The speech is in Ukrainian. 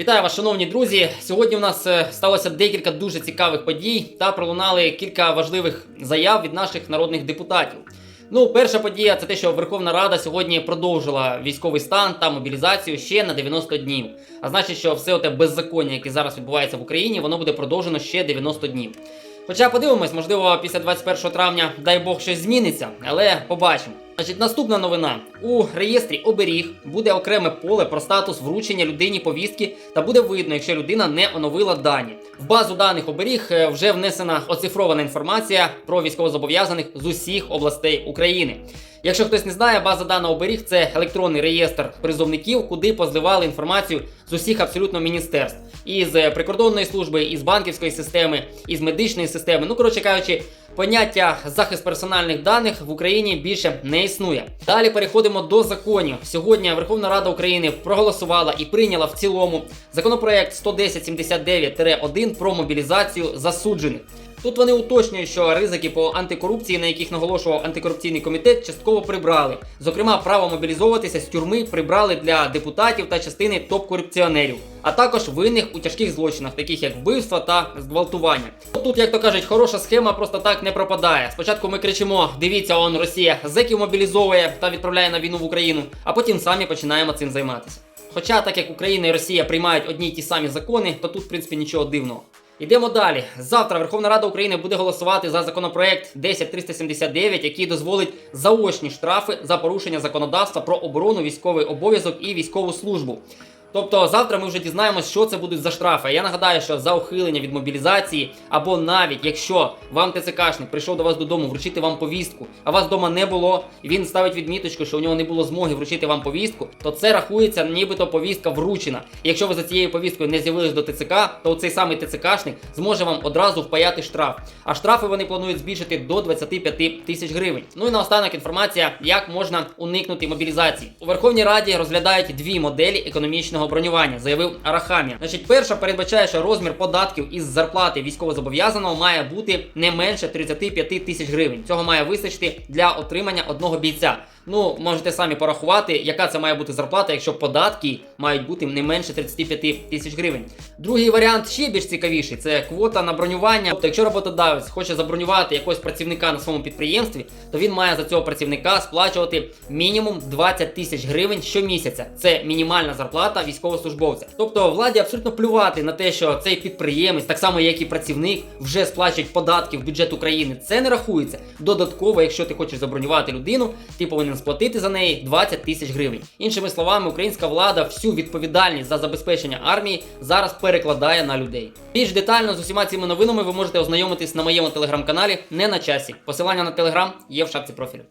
Вітаю вас, шановні друзі. Сьогодні у нас е, сталося декілька дуже цікавих подій та пролунали кілька важливих заяв від наших народних депутатів. Ну, перша подія це те, що Верховна Рада сьогодні продовжила військовий стан та мобілізацію ще на 90 днів. А значить, що все те беззаконня, яке зараз відбувається в Україні, воно буде продовжено ще 90 днів. Хоча подивимось, можливо, після 21 травня, дай Бог, щось зміниться, але побачимо. Значить, наступна новина: у реєстрі оберіг буде окреме поле про статус вручення людині повістки, та буде видно, якщо людина не оновила дані. В базу даних оберіг е, вже внесена оцифрована інформація про військовозобов'язаних з усіх областей України. Якщо хтось не знає, база даних оберіг це електронний реєстр призовників, куди позливали інформацію з усіх абсолютно міністерств. Із прикордонної служби, із банківської системи, із медичної системи. Ну, коротше кажучи, поняття захист персональних даних в Україні більше не існує. Далі переходимо до законів. Сьогодні Верховна Рада України проголосувала і прийняла в цілому законопроект 11079-1 про мобілізацію засуджених. Тут вони уточнюють, що ризики по антикорупції, на яких наголошував антикорупційний комітет, частково прибрали. Зокрема, право мобілізовуватися з тюрми прибрали для депутатів та частини топ-корупціонерів, а також винних у тяжких злочинах, таких як вбивства та зґвалтування. Тут, як то кажуть, хороша схема просто так не пропадає. Спочатку ми кричимо: дивіться, он Росія зеків мобілізовує та відправляє на війну в Україну, а потім самі починаємо цим займатися. Хоча, так як Україна і Росія приймають одні й ті самі закони, то тут, в принципі, нічого дивного. Йдемо далі. Завтра Верховна Рада України буде голосувати за законопроект 10379, який дозволить заочні штрафи за порушення законодавства про оборону, військовий обов'язок і військову службу. Тобто завтра ми вже дізнаємось, що це будуть за штрафи. Я нагадаю, що за ухилення від мобілізації, або навіть якщо вам ТЦКшник прийшов до вас додому вручити вам повістку, а вас вдома не було, і він ставить відміточку, що у нього не було змоги вручити вам повістку, то це рахується, нібито повістка вручена. І якщо ви за цією повісткою не з'явились до ТЦК, то цей самий ТЦКшник зможе вам одразу впаяти штраф. А штрафи вони планують збільшити до 25 тисяч гривень. Ну і наостанок інформація, як можна уникнути мобілізації. У Верховній Раді розглядають дві моделі економічного бронювання, заявив Арахамія. Значить, перша передбачає, що розмір податків із зарплати військовозобов'язаного має бути не менше 35 тисяч гривень. Цього має вистачити для отримання одного бійця. Ну, можете самі порахувати, яка це має бути зарплата, якщо податки мають бути не менше 35 тисяч гривень. Другий варіант ще більш цікавіший це квота на бронювання. Тобто, якщо роботодавець хоче забронювати якогось працівника на своєму підприємстві, то він має за цього працівника сплачувати мінімум 20 тисяч гривень щомісяця. Це мінімальна зарплата військовослужбовця. Тобто владі абсолютно плювати на те, що цей підприємець, так само як і працівник, вже сплачують податки в бюджет України. Це не рахується. Додатково, якщо ти хочеш забронювати людину, ти повинен сплатити за неї 20 тисяч гривень. Іншими словами, українська влада всю відповідальність за забезпечення армії зараз перекладає на людей. Більш детально з усіма цими новинами ви можете ознайомитись на моєму телеграм-каналі не на часі. Посилання на телеграм є в шапці профілю.